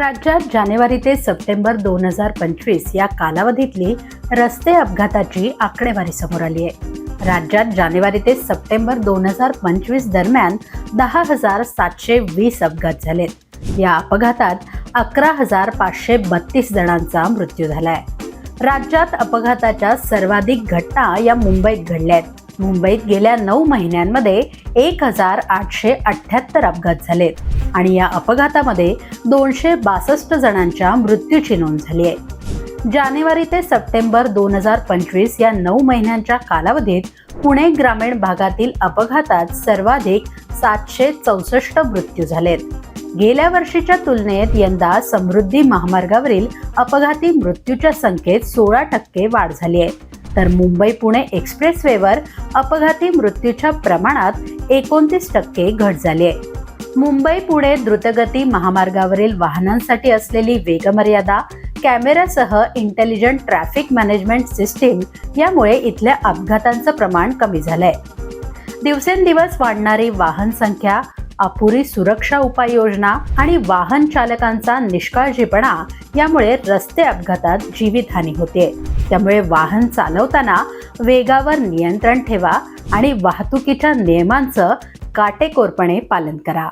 राज्यात जानेवारी ते सप्टेंबर दोन हजार पंचवीस या कालावधीतली रस्ते अपघाताची आकडेवारी समोर आली आहे. राज्यात जानेवारी ते सप्टेंबर दोन हजार पंचवीस दरम्यान दहा हजार सातशे वीस अपघात झालेत या अपघातात अकरा हजार पाचशे बत्तीस जणांचा मृत्यू झालाय. राज्यात अपघाताच्या सर्वाधिक घटना या मुंबईत घडल्या आहेत मुंबईत गेल्या नऊ महिन्यांमध्ये एक हजार आठशे अठ्ठ्याहत्तर अपघात झालेत. आणि या अपघातामध्ये दोनशे बासष्ट जणांच्या मृत्यूची नोंद झाली आहे. जानेवारी ते सप्टेंबर दोन हजार पंचवीस या नऊ महिन्यांच्या कालावधीत पुणे ग्रामीण भागातील अपघातात सर्वाधिक सातशे चौसष्ट मृत्यू झालेत. गेल्या वर्षीच्या तुलनेत यंदा समृद्धी महामार्गावरील अपघाती मृत्यूच्या संख्येत सोळा टक्के वाढ झाली आहे. तर मुंबई पुणे एक्सप्रेसवेवर अपघाती मृत्यूच्या प्रमाणात एकोणतीस टक्के घट झाली आहे. मुंबई पुणे द्रुतगती महामार्गावरील वाहनांसाठी असलेली वेगमर्यादा कॅमेऱ्यासह इंटेलिजंट ट्रॅफिक मॅनेजमेंट सिस्टीम यामुळे इथल्या अपघातांचं प्रमाण कमी झालंय. दिवसेंदिवस वाढणारी वाहन संख्या अपुरी सुरक्षा उपाययोजना आणि वाहन चालकांचा निष्काळजीपणा यामुळे रस्ते अपघातात जीवितहानी होते त्यामुळे वाहन चालवताना वेगावर नियंत्रण ठेवा आणि वाहतुकीच्या नियमांचं काटेकोरपणे पालन करा.